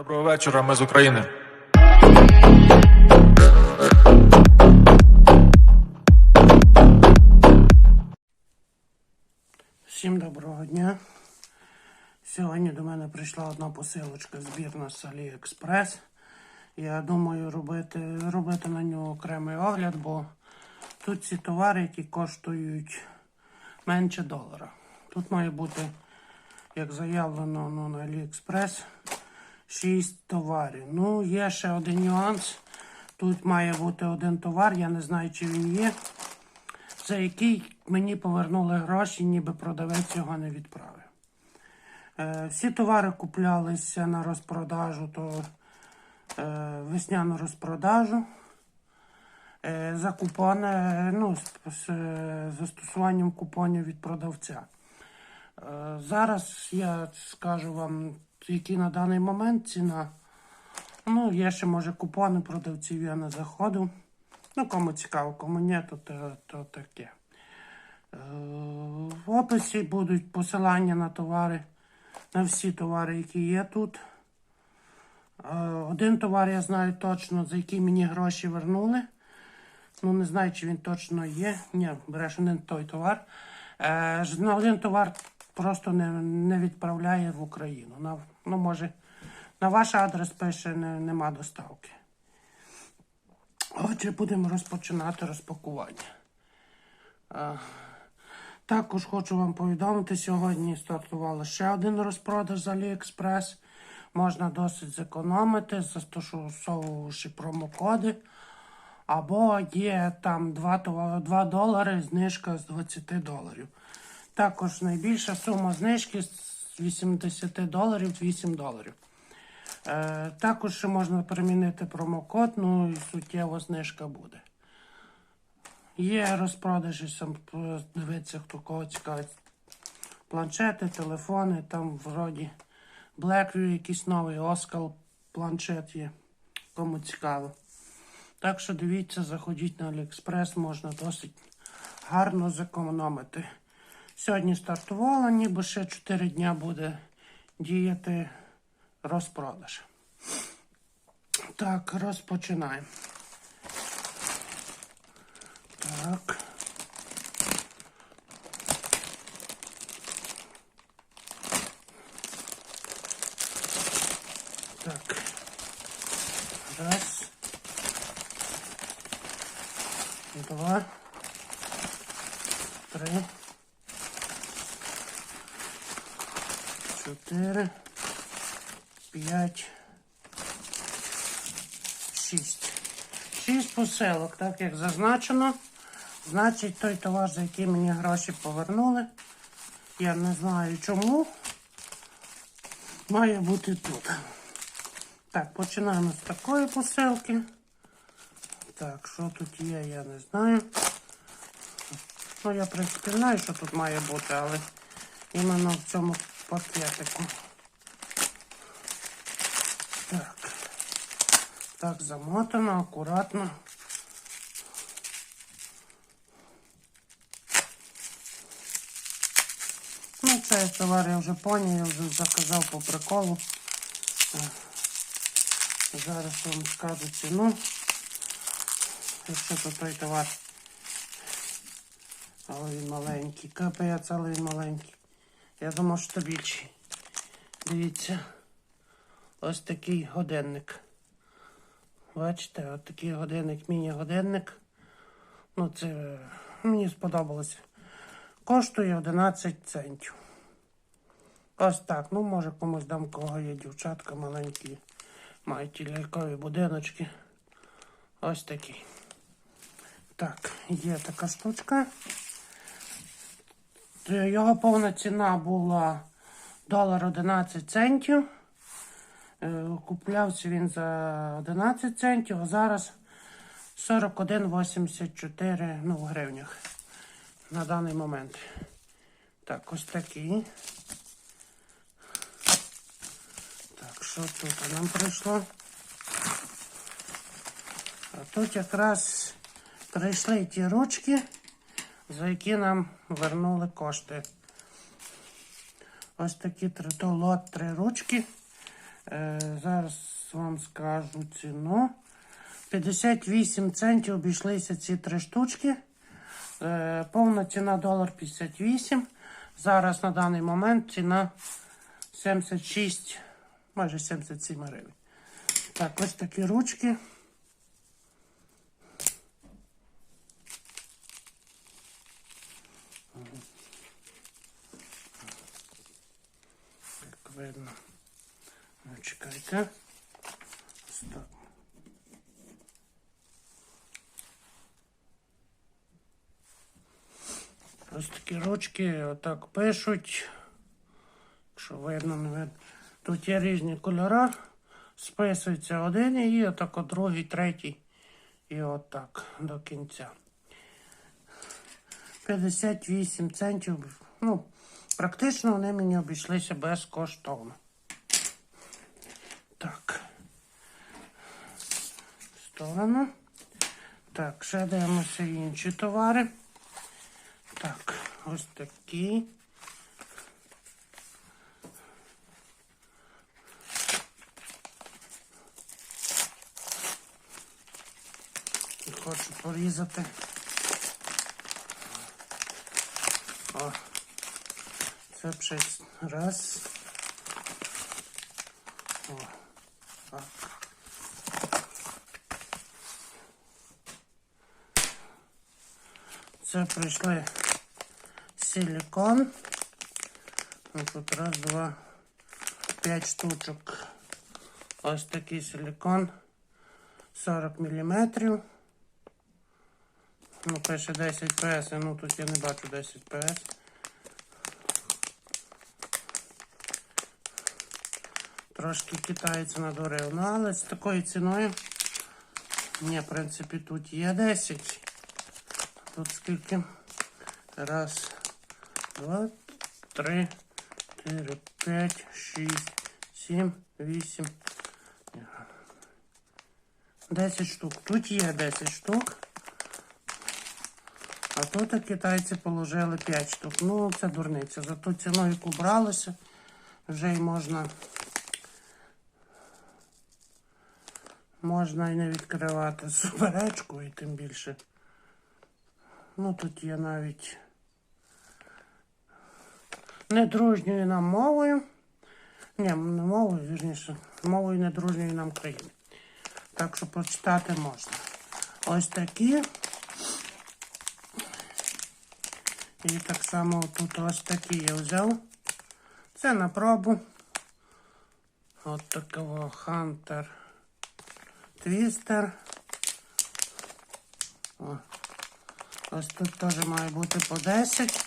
Доброго вечора, ми з України. Всім доброго дня. Сьогодні до мене прийшла одна посилочка збірна з AliExpress. Я думаю робити, робити на нього окремий огляд, бо тут ці товари, які коштують менше долара. Тут має бути, як заявлено ну, на AliExpress, 6 товарів. Ну, є ще один нюанс. Тут має бути один товар, я не знаю, чи він є за який мені повернули гроші, ніби продавець його не відправив. Е, всі товари куплялися на розпродажу, то е, весняну розпродажу. Е, за купони, ну, з, з застосуванням купонів від продавця. Е, зараз я скажу вам, які на даний момент ціна. Ну, є ще, може, купони продавців, я не заходив. Ну, кому цікаво, кому ні, то, то, то таке. Е, В описі будуть посилання на товари, на всі товари, які є тут. Е, Один товар я знаю точно, за який мені гроші вернули. Ну, не знаю, чи він точно є. Ні, береш не той товар. Е, На один товар просто не, не відправляє в Україну. Ну, може, на ваш адрес пише, не, нема доставки. Отже, будемо розпочинати розпакування. А, також хочу вам повідомити, сьогодні стартувало ще один розпродаж з AliExpress. Можна досить зекономити, застосовуючи промокоди. Або є там 2, 2 долари знижка з 20 доларів. Також найбільша сума знижки 80 доларів 8 доларів. Е, також можна примінити промокод, ну і суттєва знижка буде. Є розпродажі, сам дивиться, хто кого цікавить. Планшети, телефони, там вроді Blackview якийсь новий Оскал планшет є. Кому цікаво. Так що дивіться, заходіть на AliExpress, можна досить гарно зекономити. Сьогодні стартувала, ніби ще 4 дня буде діяти розпродаж. Так, розпочинаємо. Так. Так. Раз. Два. Три. Чотири. П'ять. Шість. Шість посилок, так як зазначено. Значить, той товар, за який мені гроші повернули. Я не знаю чому. Має бути тут. Так, починаємо з такої посилки. Так, що тут є, я не знаю. Ну, я, в принципі, знаю, що тут має бути, але іменно в цьому пакетику. Так. Так, замотано, акуратно. Ну, цей товар я вже поняв, я вже заказав по приколу. Зараз вам скажу ціну. Якщо то той товар. Але він маленький. Капець, але він маленький. Я думав, що більший. Дивіться. Ось такий годинник. Бачите, от такий годинник, міні-годинник. Ну, це е, мені сподобалося. Коштує 11 центів. Ось так. Ну, може комусь дам, кого є дівчатка маленькі. Мають лялькові будиночки. Ось такий. Так, є така штучка. Е, Його повна ціна була долар 11 центів. Е, Куплявся він за 11 центів, а зараз 41,84 ну, в гривнях на даний момент. Так, ось такий. Так, що тут нам прийшло? А тут якраз прийшли ті ручки, за які нам вернули кошти. Ось такі три, лот три ручки. Е, зараз вам скажу ціну. 58 центів обійшлися ці три штучки. Е, повна ціна долар 58. Зараз на даний момент ціна 76, майже 77 гривень. Так, ось такі ручки. Як видно. Ну, чекайте. Ось так. Ось такі ручки отак пишуть. Якщо видно, не видно. Тут є різні кольори. Списується один і отак от другий, третій. І отак до кінця. 58 центів. Ну, практично вони мені обійшлися безкоштовно. Так. В сторону. Так, ще дивимося інші товари. Так, ось такі. Хочу порізати. О, це щось раз. О. Це прийшли силикон. Ну, Тут раз, два, п'ять штучок. Ось такий силикон. 40 мм. Ну, пише 10 ПС, ну тут я не бачу 10 ПС. Трошки китаєць надурив. Ну, але з такою ціною. Ні, в принципі, тут є 10. Тут скільки? Раз, два, три, чотири, п'ять, шість, сім, вісім. Десять штук. Тут є 10 штук. А тут китайці положили 5 штук. Ну, це дурниця. За ту ціну, яку бралося, вже й можна. Можна і не відкривати суперечку, і тим більше. Ну, тут є навіть недружньою нам мовою. Ні, не мовою, вірніше, мовою недружньої нам країни. Так що прочитати можна. Ось такі. І так само тут ось такі я взяв. Це на пробу. От такого Hunter Twister. О. Ось тут теж має бути по 10.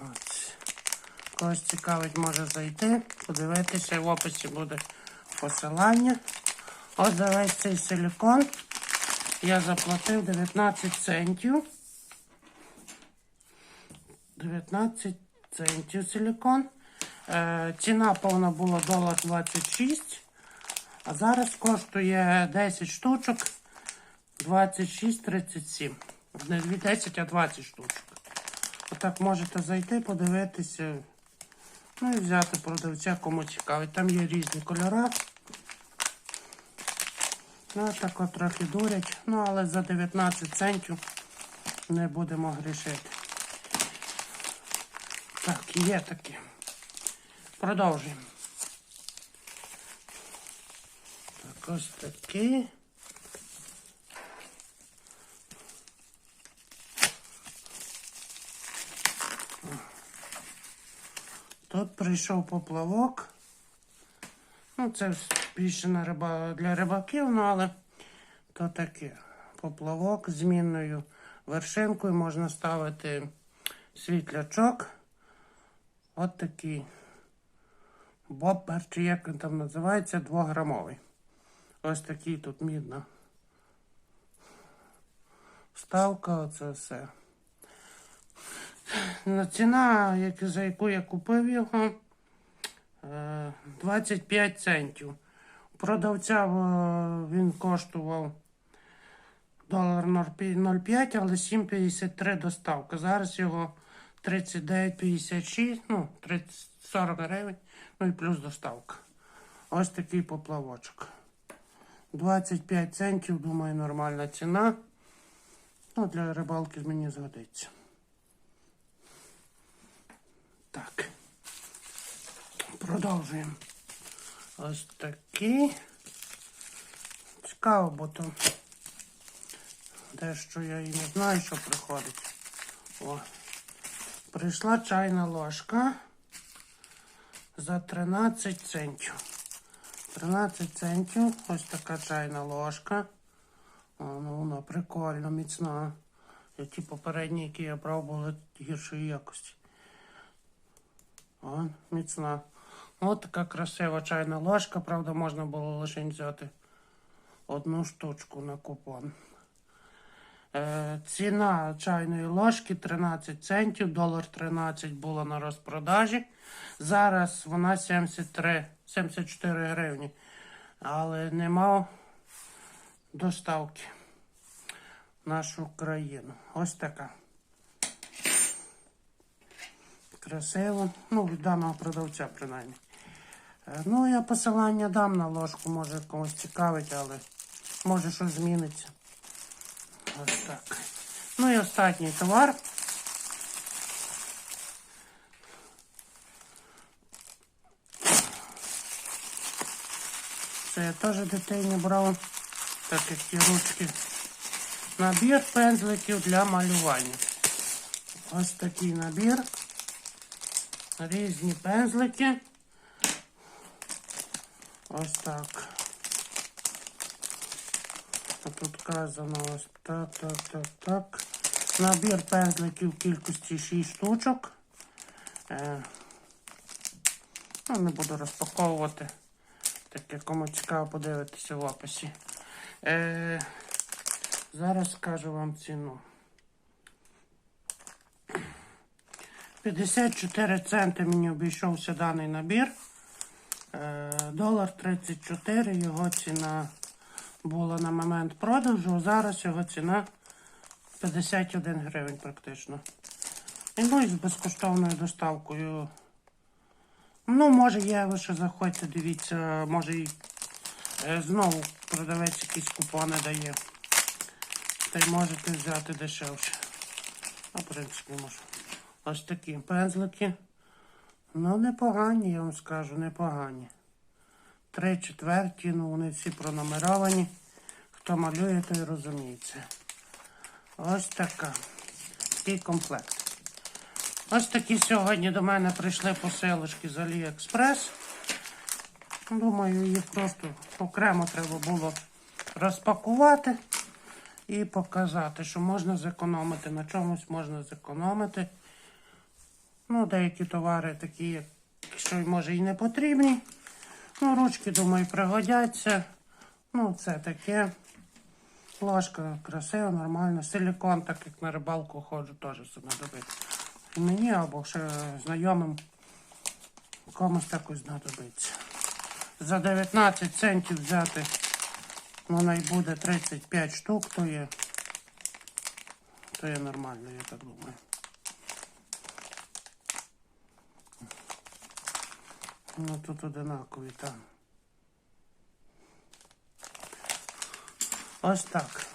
Ось. Когось цікавить, може зайти, подивитися, в описі буде посилання. Ось весь цей силикон я заплатив 19 центів. 19 центів силикон. Е, ціна повна була долар 26. А зараз коштує 10 штучок 26,37. Не 10, а 20 штучок. Отак можете зайти, подивитися. Ну і взяти продавця, кому цікавить. Там є різні кольори. Ну, так от трохи дурять. Ну, але за 19 центів не будемо грішити. Так, є такі. Продовжуємо. Так, ось такі. Тут прийшов поплавок. Ну, це більше на риба, для рибаків, ну але то таке. Поплавок з змінною вершинкою можна ставити світлячок. От такий бобер, чи як він там називається, двограмовий. Ось такий тут мідна. Вставка, оце все. Ну, Ціна, за яку я купив його, е, 25 центів. Продавця е, він коштував долар 0,5, але 7,53 доставка. Зараз його 39,56, ну, 30, 40 гривень, ну і плюс доставка. Ось такий поплавочок. 25 центів, думаю, нормальна ціна. Ну, для рибалки мені згодиться. Так. Продовжуємо. Ось такий. Цікаво, бо то дещо я і не знаю, що приходить. О. Прийшла чайна ложка за 13 центів. 13 центів. Ось така чайна ложка. О, ну, вона прикольно, міцна. Я ті попередні, які я брав, були гіршої якості. О, міцна. Ось така красива чайна ложка. Правда, можна було лише взяти одну штучку на купон. Е, ціна чайної ложки 13 центів, долар 13 було на розпродажі. Зараз вона 73, 74 гривні. Але нема доставки в нашу країну. Ось така. Красиво. Ну, від даного продавця, принаймні. Е, Ну, я посилання дам на ложку, може комусь цікавить, але може щось зміниться. Ось так. Ну і останній товар. Це я теж дитині брав, так як ті ручки. Набір пензликів для малювання. Ось такий набір. Різні пензлики. Ось так. Тут вказано ось так, так, так, так. Набір пензликів в кількості 6 штучок. Е, ну, не буду розпаковувати. Таке, кому цікаво подивитися в описі. Е, зараз скажу вам ціну. 54 центи мені обійшовся даний набір. Е, Долар 34, його ціна була на момент продажу, зараз його ціна 51 гривень практично. І ну і з безкоштовною доставкою. Ну, може є, ви ще заходьте, дивіться, може і е, знову продавець якісь купони дає. Та й можете взяти дешевше. А, в принципі, можу. Ось такі пензлики. Ну, непогані, я вам скажу, непогані. Три четверті, ну вони всі пронумеровані. Хто малює, той розуміється. Ось така. Такий комплект. Ось такі сьогодні до мене прийшли посилочки з Аліекспрес. Думаю, їх просто окремо треба було розпакувати і показати, що можна зекономити. На чомусь можна зекономити. Ну, деякі товари такі, що може і не потрібні. Ну, ручки, думаю, пригодяться. Ну, це таке. Ложка красива, нормальна. Силікон, так як на рибалку ходжу, теж знадобиться. І мені або ще знайомим комусь також знадобиться. За 19 центів взяти, вона й буде 35 штук, то є, то є нормально, я так думаю. Ну тут одинакові там. Ось так.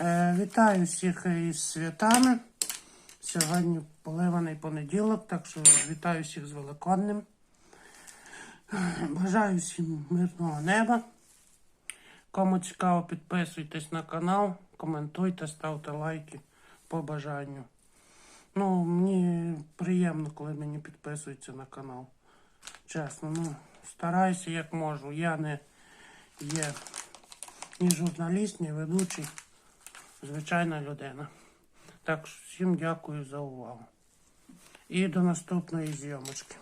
Е, вітаю всіх із святами. Сьогодні поливаний понеділок, так що вітаю всіх з Великоднем. Бажаю всім мирного неба. Кому цікаво, підписуйтесь на канал, коментуйте, ставте лайки по бажанню. Ну, мені приємно, коли мені підписуються на канал. Чесно, ну, стараюся як можу. Я не є ні журналіст, ні ведучий, звичайна людина. Так що всім дякую за увагу. І до наступної зйомочки.